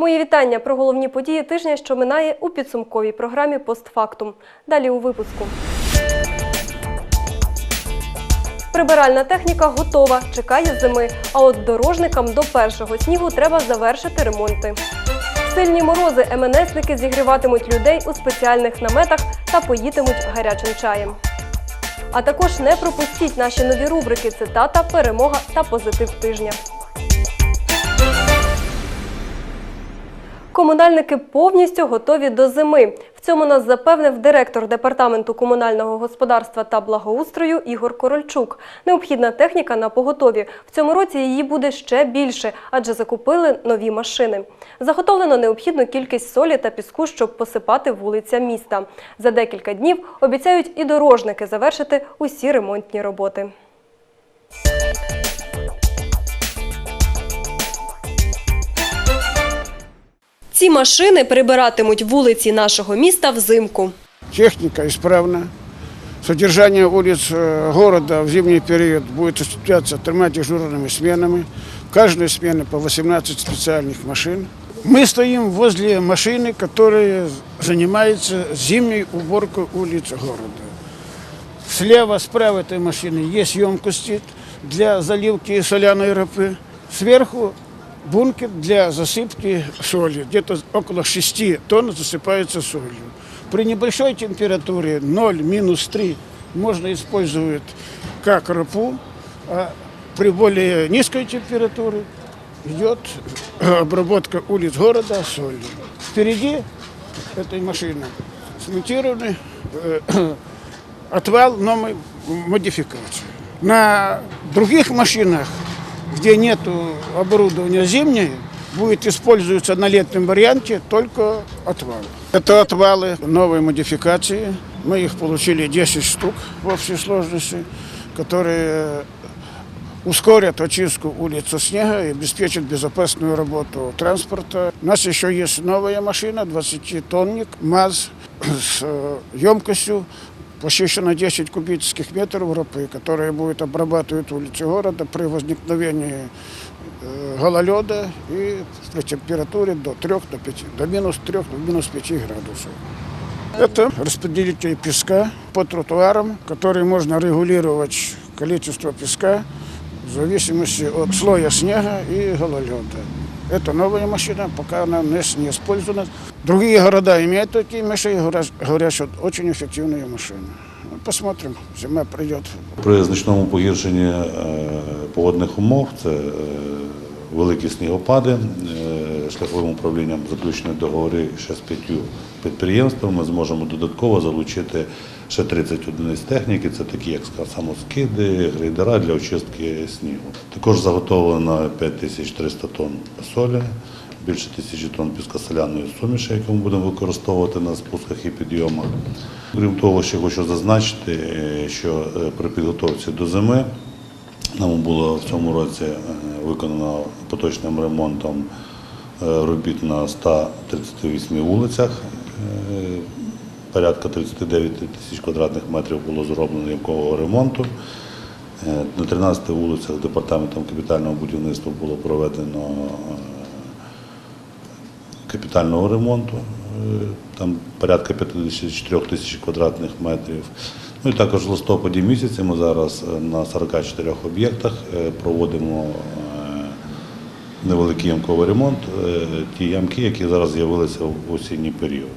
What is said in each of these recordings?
Мої вітання про головні події тижня, що минає у підсумковій програмі «Постфактум». Далі у випуску. Прибиральна техніка готова, чекає зими. А от дорожникам до першого снігу треба завершити ремонти. Сильні морози МНСники зігріватимуть людей у спеціальних наметах та поїтимуть гарячим чаєм. А також не пропустіть наші нові рубрики цитата, перемога та позитив тижня. Комунальники повністю готові до зими. В цьому нас запевнив директор департаменту комунального господарства та благоустрою Ігор Корольчук. Необхідна техніка на поготові. В цьому році її буде ще більше, адже закупили нові машини. Заготовлено необхідну кількість солі та піску, щоб посипати вулиця міста. За декілька днів обіцяють і дорожники завершити усі ремонтні роботи. Ці машини прибиратимуть вулиці нашого міста взимку. Техника исправна. Содержание улиц э, города в зимний период будет осуществляться тремя дежурными сменами. В каждой смене по 18 специальных машин. Мы стоим возле машины, которая занимается зимней уборкой улиц города. Слева, справа этой машины есть емкости для заливки соляной ропы. Сверху бункер для засыпки соли. Где-то около 6 тонн засыпается солью. При небольшой температуре 0, минус 3 можно использовать как ропу, а при более низкой температуре идет обработка улиц города солью. Впереди этой машины смонтированы э, отвал новой модификации. На других машинах, где нет оборудования зимнее, будет использоваться на летнем варианте только отвал. Это отвалы новой модификации. Мы их получили 10 штук в общей сложности, которые ускорят очистку улиц от снега и обеспечат безопасную работу транспорта. У нас еще есть новая машина, 20-тонник МАЗ с э, емкостью почти на 10 кубических метров ропы, которая будет обрабатывать улицы города при возникновении э, гололеда и при температуре до 3, до 5, до минус 3, до минус 5 градусов. Это распределитель песка по тротуарам, который можно регулировать количество песка в зависимости от слоя снега и гололеда. Это новая машина, пока она не, не использована. Другие города имеют такие машины, говорят, говорят, что очень эффективные машины. Ну, Посмотрим, зима придет. При значному погіршенні е, погодних умов це е, великі снігопади. е, Шляховим управлінням заключені договори ще з п'ятью підприємствами. Ми зможемо додатково залучити ще 30 одиниць техніки. Це такі, як самоскиди, грейдера для очистки снігу. Також заготовлено 5300 тонн солі, більше тисячі тонн піскосоляної суміші, яку ми будемо використовувати на спусках і підйомах. Крім того, ще хочу зазначити, е, що е, при підготовці до зими нам було в цьому році е, виконано поточним ремонтом е, робіт на 138 вулицях. Е, Порядка 39 тисяч квадратних метрів було зроблено ямкового ремонту. На 13 вулицях департаментом капітального будівництва було проведено капітального ремонту, там порядка 54 тисяч квадратних метрів. Ну і також в листопаді місяці ми зараз е, на 44 об'єктах е, проводимо е, невеликий ямковий ремонт, ті ямки, які зараз з'явилися в осінній період.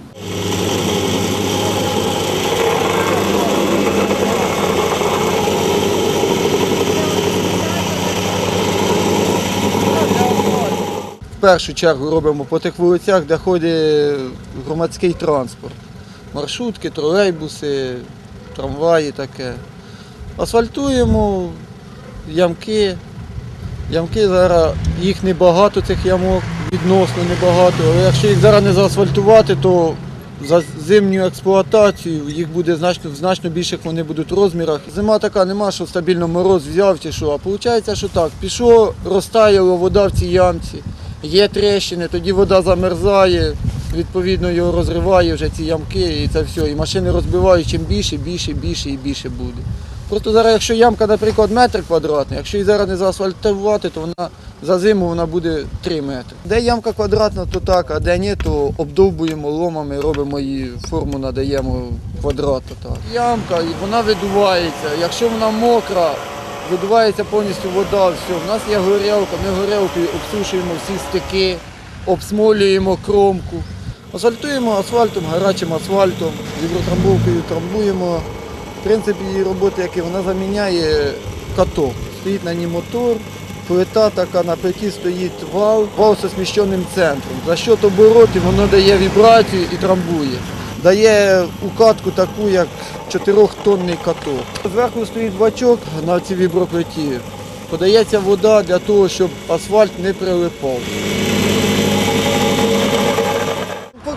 В першу чергу робимо по тих вулицях, де ходить громадський транспорт. Маршрутки, тролейбуси, трамваї таке. Асфальтуємо ямки. Ямки зараз їх небагато, цих ямок, відносно небагато. Але якщо їх зараз не заасфальтувати, то за зимню експлуатацію їх буде значно, значно більших вони будуть розмірах. Зима така нема, що стабільно мороз взяв чи що. А виходить, що так, пішов, розтаяла вода в цій ямці, є тріщини, тоді вода замерзає, відповідно його розриває вже ці ямки і це все. І машини розбивають чим більше, більше, більше і більше буде. Просто зараз, якщо ямка, наприклад, метр квадратний, якщо її зараз не заасфальтувати, то вона За зиму вона буде 3 метри. Де ямка квадратна, то так, а де ні, то обдовбуємо ломами, робимо її форму, надаємо квадрату. Так. Ямка, вона видувається. Якщо вона мокра, видувається повністю вода, все. У нас є горілка, ми горілкою обсушуємо всі стики, обсмолюємо кромку. Асфальтуємо асфальтом, гарячим асфальтом, вібротрамбовкою трамбуємо. Принцип її роботи, який вона заміняє каток. Стоїть на ній мотор, плита така, на плиті стоїть вал, вал зі сміщеним центром. За счет оборотів воно дає вібрацію і трамбує. Дає укатку таку, як 4-тонний каток. Зверху стоїть бачок на цій віброплиті. Подається вода для того, щоб асфальт не прилипав.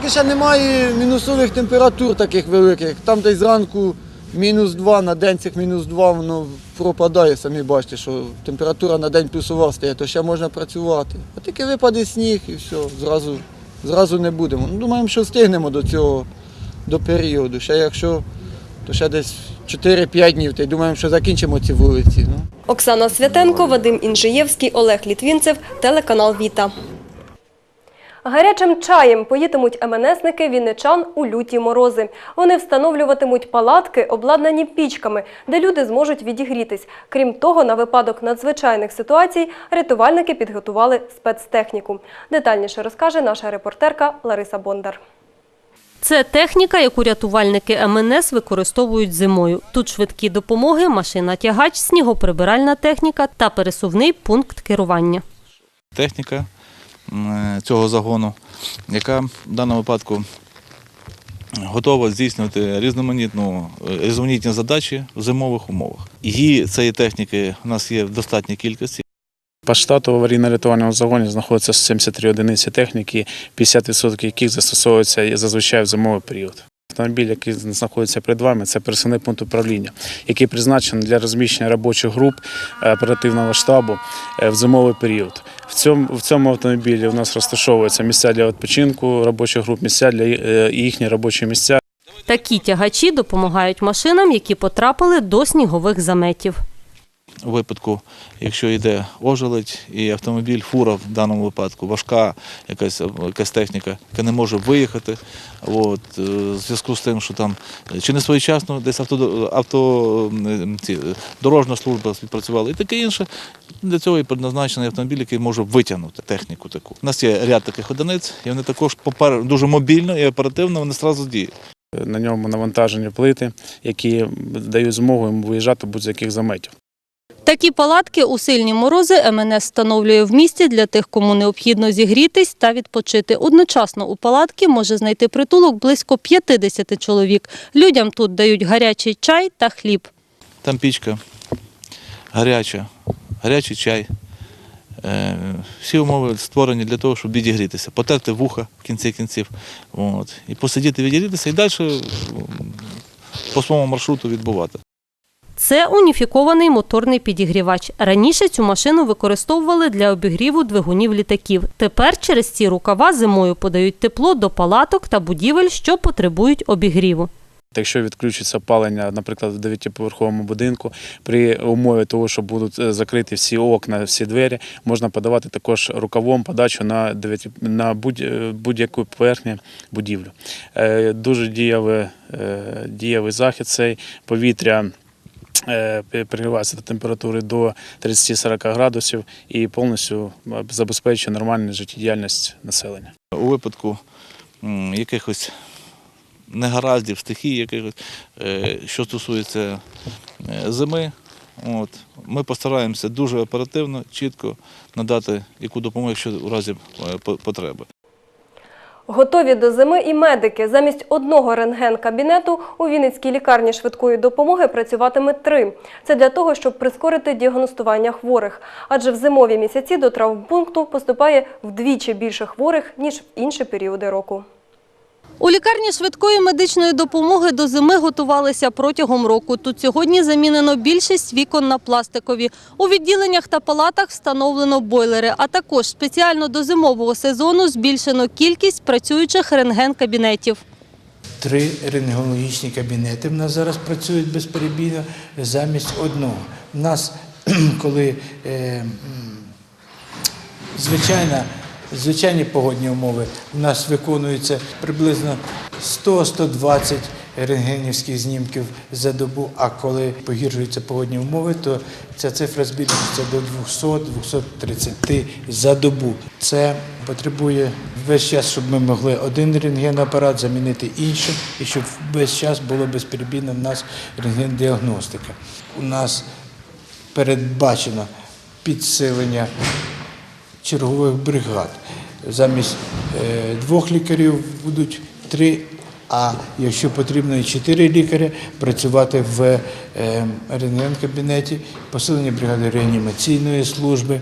Поки ще немає мінусових температур таких великих. Там десь зранку мінус 2, на день цих мінус 2 воно пропадає, самі бачите, що температура на день плюсова стає, то ще можна працювати. А тільки випаде сніг і все, зразу, зразу не будемо. Ну, думаємо, що встигнемо до цього до періоду. Ще якщо, то ще десь 4-5 днів, та й думаємо, що закінчимо ці вулиці. Ну. Оксана Святенко, Вадим Інжиєвський, Олег Літвінцев, телеканал Віта. Гарячим чаєм поїтимуть МНСники вінничан у люті морози. Вони встановлюватимуть палатки, обладнані пічками, де люди зможуть відігрітись. Крім того, на випадок надзвичайних ситуацій рятувальники підготували спецтехніку. Детальніше розкаже наша репортерка Лариса Бондар. Це техніка, яку рятувальники МНС використовують зимою. Тут швидкі допомоги, машина-тягач, снігоприбиральна техніка та пересувний пункт керування. техніка цього загону, яка в даному випадку готова здійснювати різноманітну, різноманітні задачі в зимових умовах. Її цієї техніки у нас є в достатній кількості. По штату в аварійно-рятувальному загоні знаходиться 73 одиниці техніки, 50% яких застосовуються зазвичай в зимовий період. Автомобіль, який знаходиться перед вами, це пересувний пункт управління, який призначений для розміщення робочих груп е, оперативного штабу е, в зимовий період. В цьому, в цьому автомобілі у нас розташовуються місця для відпочинку робочих груп, місця для їхніх їхні робочі місця. Такі тягачі допомагають машинам, які потрапили до снігових заметів. У випадку, якщо йде ожеледь і автомобіль, фура в даному випадку, важка якась, якась техніка, яка не може виїхати. От, е, в зв'язку з тим, що там чи не своєчасно десь авто, авто ці, дорожня служба відпрацювала і таке інше. Для цього і предназначений автомобіль, який може витягнути техніку таку. У нас є ряд таких одиниць, і вони також попер, дуже мобільно і оперативно вони одразу діють. На ньому навантажені плити, які дають змогу йому виїжджати будь-з яких заметів. Такі палатки у сильні морози МНС встановлює в місті для тих, кому необхідно зігрітись та відпочити. Одночасно у палатки може знайти притулок близько 50 чоловік. Людям тут дають гарячий чай та хліб. Там пічка гаряча, гарячий чай. Е, Всі умови створені для того, щоб відігрітися, потерти вуха в кінці кінців, от, і посидіти, відігрітися і далі по своєму маршруту відбувати. Це уніфікований моторний підігрівач. Раніше цю машину використовували для обігріву двигунів літаків. Тепер через ці рукава зимою подають тепло до палаток та будівель, що потребують обігріву. Якщо відключиться опалення, наприклад, в дев'ятиповерховому будинку, при умові того, що будуть е, закриті всі окна, всі двері, можна подавати також рукавом подачу на дев'яти- на будь- е, будь-яку поверхню будівлю. Е, Дуже дієвий, дієвий захід цей повітря. Е, Пригрівається до температури до 30-40 градусів і повністю е, забезпечує нормальну життєдіяльність населення. У випадку якихось негараздів, стихій, якихось, е, що стосується зими, от, ми постараємося дуже оперативно, чітко надати яку допомогу, якщо у разі потреби. Готові до зими і медики. Замість одного рентген-кабінету у Вінницькій лікарні швидкої допомоги працюватиме три. Це для того, щоб прискорити діагностування хворих. Адже в зимові місяці до травмпункту поступає вдвічі більше хворих, ніж в інші періоди року. У лікарні швидкої медичної допомоги до зими готувалися протягом року. Тут сьогодні замінено більшість вікон на пластикові. У відділеннях та палатах встановлено бойлери, а також спеціально до зимового сезону збільшено кількість працюючих рентген-кабінетів. Три рентгенологічні кабінети в нас зараз працюють безперебійно замість одного. У нас, коли е, звичайна, звичайні погодні умови. У нас виконується приблизно 100-120 рентгенівських знімків за добу, а коли погіршуються погодні умови, то ця цифра збільшується до 200-230 за добу. Це потребує весь час, щоб ми могли один рентгенапарат замінити іншим, і щоб весь час було безперебійно в нас рентгендіагностика. У нас передбачено підсилення чергових бригад. Замість е, двох лікарів будуть три, а якщо потрібно, і чотири лікаря працювати в е, рентген-кабінеті, посилення бригади реанімаційної служби.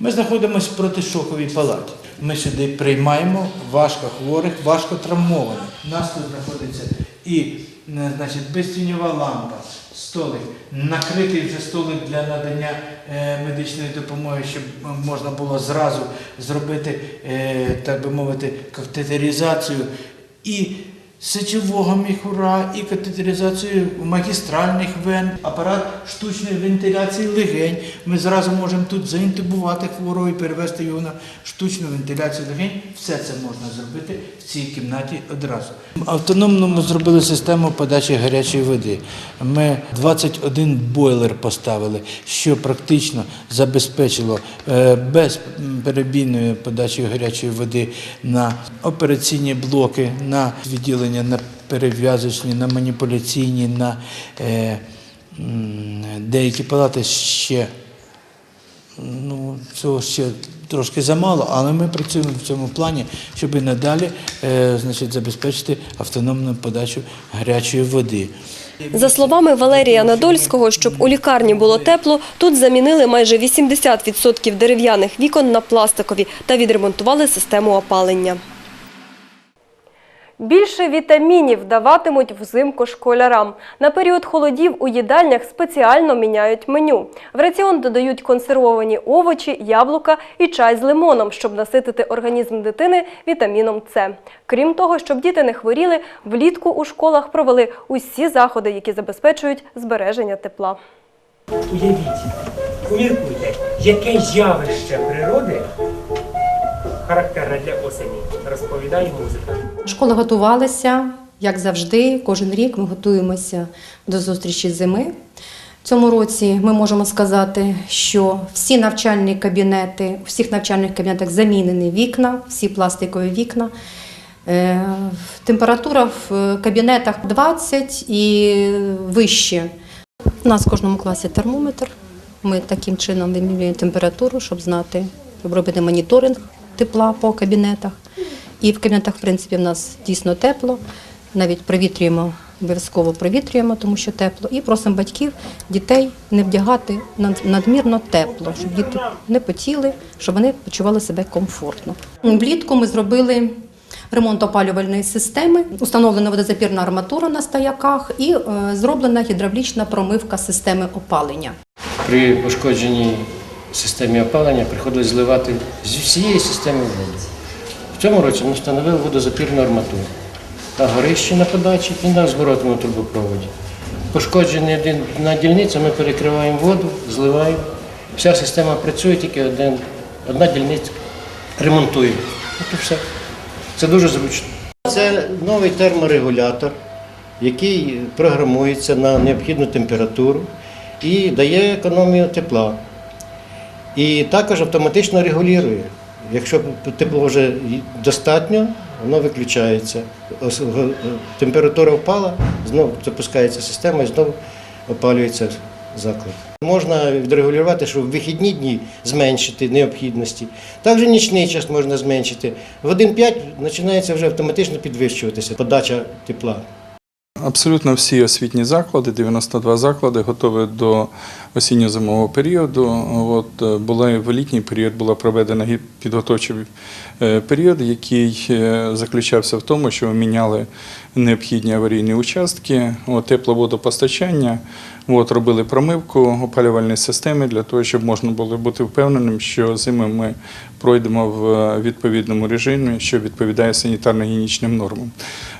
Ми знаходимося в протишоковій палаті. Ми сюди приймаємо важкохворих, важкотравмованих. У нас тут знаходиться і е, значить, безтіньова лампа, столик, накритий вже столик для надання медичної допомоги, щоб можна було зразу зробити, е, так би мовити, катетеризацію. І сечового міхура, і катетеризацію магістральних вен, апарат штучної вентиляції легень. Ми зразу можемо тут заінтубувати хворого і перевести його на штучну вентиляцію легень. Все це можна зробити в цій кімнаті одразу. Автономно ми зробили систему подачі гарячої води. Ми 21 бойлер поставили, що практично забезпечило е, безперебійною подачею гарячої води на операційні блоки, на відділення, на перев'язочні, на маніпуляційні, на е, деякі палати ще Ну, цього ще трошки замало, але ми працюємо в цьому плані, щоб і надалі е, значить, забезпечити автономну подачу гарячої води. За словами Валерія Надольського, щоб у лікарні було тепло, тут замінили майже 80% дерев'яних вікон на пластикові та відремонтували систему опалення. Більше вітамінів даватимуть взимку школярам. На період холодів у їдальнях спеціально міняють меню. В раціон додають консервовані овочі, яблука і чай з лимоном, щоб наситити організм дитини вітаміном С. Крім того, щоб діти не хворіли, влітку у школах провели усі заходи, які забезпечують збереження тепла. Уявіть, поміркуйте, яке явище природи характерне для осені, розповідає музика. Школа готувалася, як завжди, кожен рік ми готуємося до зустрічі зими. Цьому році ми можемо сказати, що всі навчальні кабінети, у всіх навчальних кабінетах замінені вікна, всі пластикові вікна. Е, Температура в кабінетах 20 і вище. У нас в кожному класі термометр. Ми таким чином вимірюємо температуру, щоб знати, щоб робити моніторинг тепла по кабінетах. І в кабінетах, в принципі, в нас дійсно тепло. Навіть провітрюємо, обов'язково провітрюємо, тому що тепло. І просимо батьків, дітей не вдягати над- надмірно тепло, щоб діти не потіли, щоб вони почували себе комфортно. Влітку ми зробили ремонт опалювальної системи, установлена водозапірна арматура на стояках і е, зроблена гідравлічна промивка системи опалення. При пошкодженій системі опалення приходилось зливати зі всієї системи воду. В цьому році ми встановили водозапірну арматуру на горищі на подачі і на зворотному трубопроводі. Пошкоджений один на дільницю, ми перекриваємо воду, зливаємо. Вся система працює, тільки один, одна дільниця ремонтує. От і все. Це дуже зручно. Це новий терморегулятор, який програмується на необхідну температуру і дає економію тепла. І також автоматично регулює. Якщо тепло вже достатньо, воно виключається. Температура впала, знову запускається система і знову опалюється заклад. Можна відрегулювати, щоб в вихідні дні зменшити необхідності. Також нічний час можна зменшити. В 1.5 починається вже автоматично підвищуватися подача тепла. Абсолютно всі освітні заклади, 92 заклади, готові до осінньо-зимового періоду. От е, була в літній період була проведена підготовчий е, період, який е, заключався в тому, що міняли необхідні аварійні участки, от, тепловодопостачання, от, робили промивку опалювальної системи для того, щоб можна було бути впевненим, що зими ми пройдемо в відповідному режимі, що відповідає санітарно-гігієнічним нормам.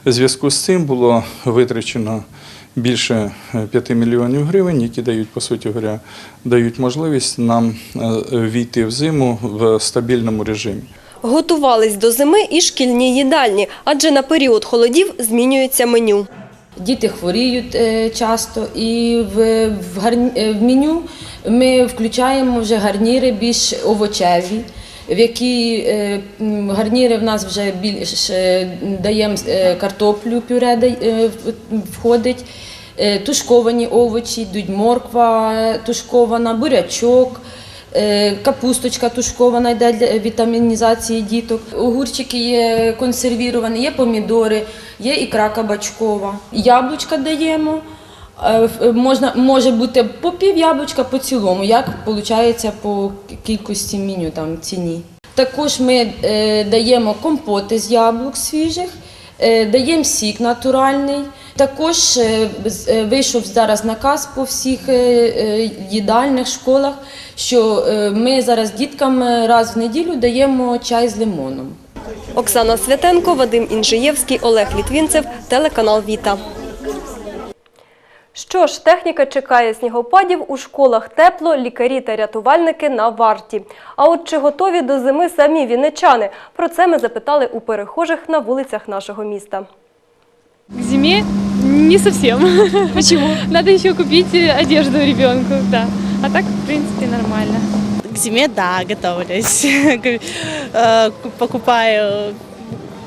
У зв'язку з цим було витрачено більше е, 5 мільйонів гривень, які дають, по суті говоря, дають можливість нам е, війти в зиму в стабільному режимі. Готувались до зими і шкільні їдальні, адже на період холодів змінюється меню. Діти хворіють е, часто, і в, в, гарні- е, в меню ми включаємо вже гарніри більш овочеві, в які е, гарніри в нас вже більш даємо е, картоплю, пюре е, входить, тушковані овочі, йдуть морква тушкована, бурячок. Капусточка тушкована йде для вітамінізації діток. Огурчики є консервіровані, є помідори, є ікра кабачкова. Яблучка даємо. Е, в- Можна, може бути по пів яблучка по цілому, як виходить по кількості меню там ціні. Також ми е, даємо компоти з яблук свіжих, е, даємо сік натуральний. Також е, е, вийшов зараз наказ по всіх е, е, їдальних школах, що е, ми зараз діткам е, раз в неділю даємо чай з лимоном. Оксана Святенко, Вадим Інжиєвський, Олег Літвінцев, телеканал Віта. Що ж, техніка чекає снігопадів у школах тепло, лікарі та рятувальники на варті. А от чи готові до зими самі вінничани? Про це ми запитали у перехожих на вулицях нашого міста. К зиме не совсем. Почему? Надо еще купить э, одежду ребенку, да. А так, в принципе, нормально. К зиме, да, готовлюсь. Э, Покупаю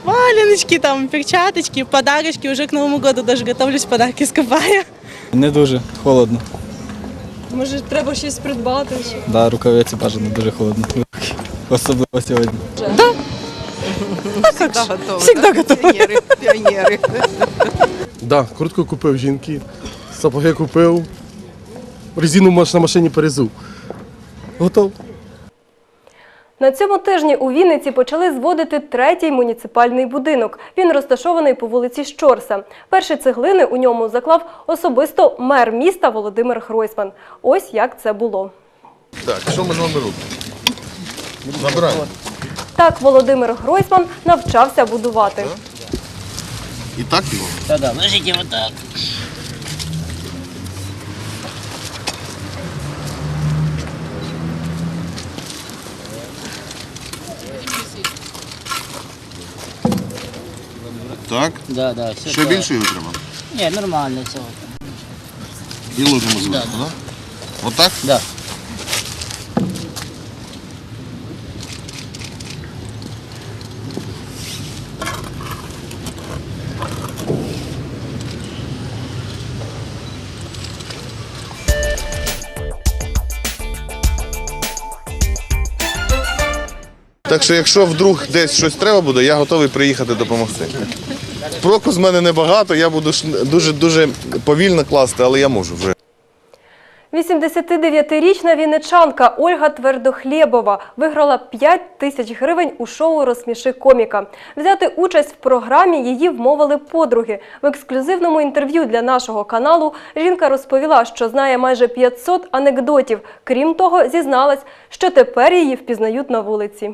валеночки, там, перчаточки, подарочки. Уже к Новому году даже готовлюсь, подарки скупаю. Не дуже холодно. Може, треба щось придбати? Да, рукавиці бажано дуже холодно. Особливо сьогодні. Всегда готова. Да, куртку купив жінки, сапоги купив, резину маш- на машині перезув. Готов. На цьому тижні у Вінниці почали зводити третій муніципальний будинок. Він розташований по вулиці Щорса. Перші цеглини у ньому заклав особисто мер міста Володимир Гройсман. Ось як це було. Так, що ми з вами робимо? Набираємо. Так Володимир Гройсман навчався будувати. І так його? Да-да, ложите вот так. Да, да, все Ще більше його треба? Ні, нормально все. І ложимо зверху, так? Отак? Да. Так що, якщо вдруг десь щось треба буде, я готовий приїхати допомогти. Проку з мене небагато, я буду дуже дуже повільно класти, але я можу вже. 89-річна вінничанка Ольга Твердохлєбова виграла 5 тисяч гривень у шоу «Розсміши коміка». Взяти участь в програмі її вмовили подруги. В ексклюзивному інтерв'ю для нашого каналу жінка розповіла, що знає майже 500 анекдотів. Крім того, зізналась, що тепер її впізнають на вулиці.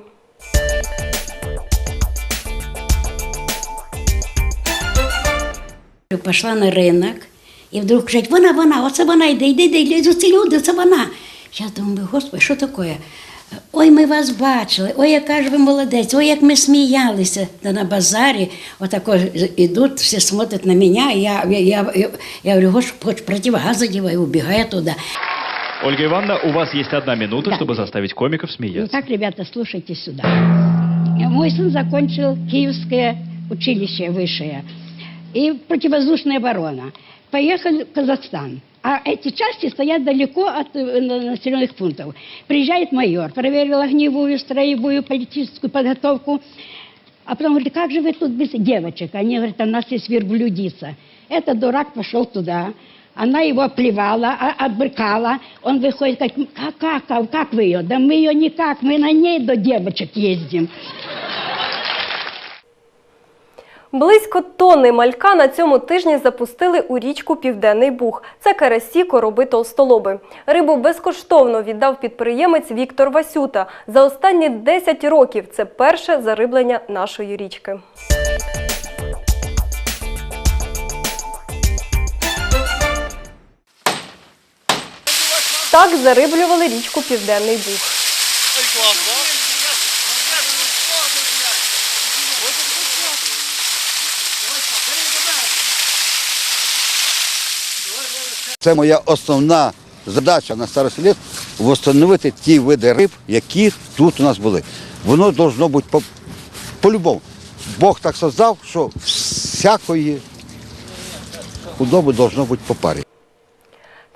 Пішла на ринок і вдруг кричать, вона, вона, оце вона йде, йде, йде, йде, це люди, це вона. Я думаю, господи, що таке? Ой, ми вас бачили, ой, яка ж ви молодець, ой, як ми сміялися. Та на базарі отако йдуть, всі смотрять на мене, і я, я, я, я, я говорю, господи, хоч противогаз одеваю, убегаю туди. Ольга Ивановна, у вас есть одна минута, Да. чтобы заставить комиков смеяться. Так, ребята, слушайте сюда. Мой сын закончил Киевское училище высшее И противовоздушная оборона. Поехал в Казахстан. А эти части стоят далеко от э, на- населенных пунктов. Приезжает майор, проверил огневую, строевую, политическую подготовку. А потом говорит, как же вы тут без девочек? Они говорят, у нас есть верблюдица. Этот дурак пошел туда. Она его оплевала, а- отбрыкала. Он выходит, как, как, как, как вы ее? Да мы ее никак, мы на ней до девочек ездим. Близько тонни малька на цьому тижні запустили у річку Південний Буг. Це карасі, короби толстолоби. Рибу безкоштовно віддав підприємець Віктор Васюта. За останні 10 років це перше зариблення нашої річки. Так зариблювали річку Південний Буг. Це моя основна задача на старості літ – встановити ті види риб, які тут у нас були. Воно должно бути по- по-любому. Бог так создав, що всякої худоби должно бути по парі.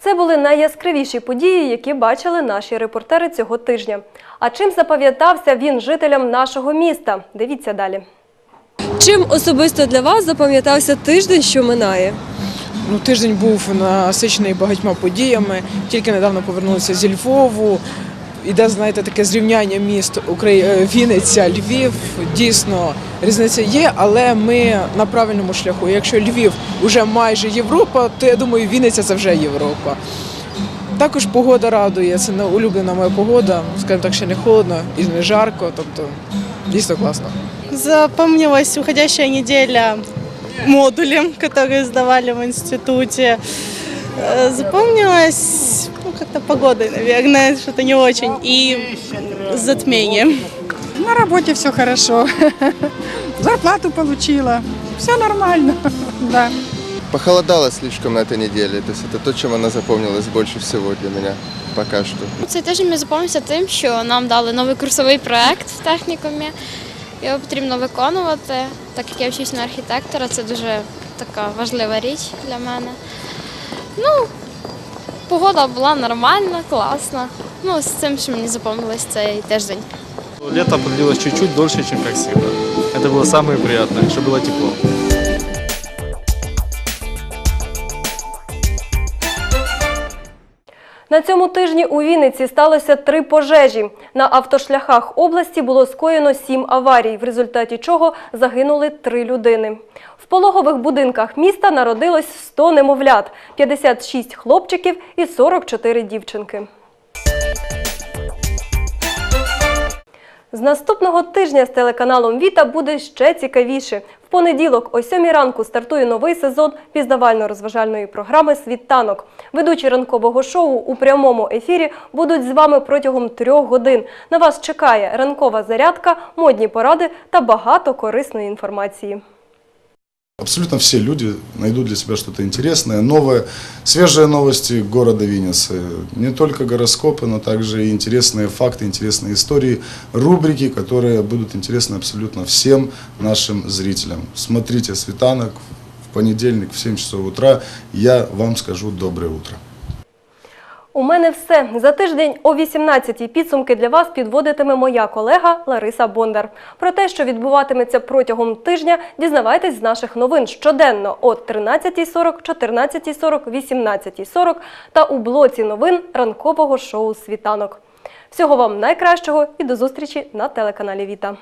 Це були найяскравіші події, які бачили наші репортери цього тижня. А чим запам'ятався він жителям нашого міста? Дивіться далі. Чим особисто для вас запам'ятався тиждень, що минає? Ну, тиждень був насичений багатьма подіями. Тільки недавно повернулися зі Львову. Іде, знаєте, таке зрівняння міст Украї... е, Вінниця, Львів. Дійсно, різниця є, але ми на правильному шляху. Якщо Львів вже майже Європа, то я думаю, Вінниця це вже Європа. Також погода радує. Це не улюблена моя погода. Скажімо так, ще не холодно і не жарко. Тобто дійсно класно. Запомнилась уходящая неделя модулем, которые сдавали в институте. Э, Запомнилась ну, как-то погодой, наверное, что-то не очень. И затмение. На работе все хорошо. Зарплату получила. Все нормально. Да. Похолодало слишком на этой неделе. То есть это то, чем она запомнилась больше всего для меня пока что. Цей тиждень мені запам'ятався тим, що нам дали новий курсовий проект в технікумі. Його потрібно виконувати, так як я вчусь на архітектора, це дуже така важлива річ для мене. Ну, погода була нормальна, класна. Ну, з цим, що мені запам'яталось цей тиждень. Лето продлилось чуть-чуть дольше, чем как всегда. Это было самое приятное, что было тепло. На цьому тижні у Вінниці сталося три пожежі. На автошляхах області було скоєно сім аварій, в результаті чого загинули три людини. В пологових будинках міста народилось 100 немовлят, 56 хлопчиків і 44 дівчинки. З наступного тижня з телеканалом Віта буде ще цікавіше. В понеділок о 7 ранку стартує новий сезон пізнавально-розважальної програми Світанок. Ведучі ранкового шоу у прямому ефірі будуть з вами протягом трьох годин. На вас чекає ранкова зарядка, модні поради та багато корисної інформації. Абсолютно все люди найдут для себя что-то интересное, новое, свежие новости города Винницы. Не только гороскопы, но также и интересные факты, интересные истории, рубрики, которые будут интересны абсолютно всем нашим зрителям. Смотрите «Светанок» в понедельник в 7 часов утра. Я вам скажу доброе утро. У мене все. За тиждень о 18-й підсумки для вас підводитиме моя колега Лариса Бондар. Про те, що відбуватиметься протягом тижня, дізнавайтесь з наших новин щоденно о 13.40, 14.40, 18.40 та у блоці новин ранкового шоу «Світанок». Всього вам найкращого і до зустрічі на телеканалі Віта.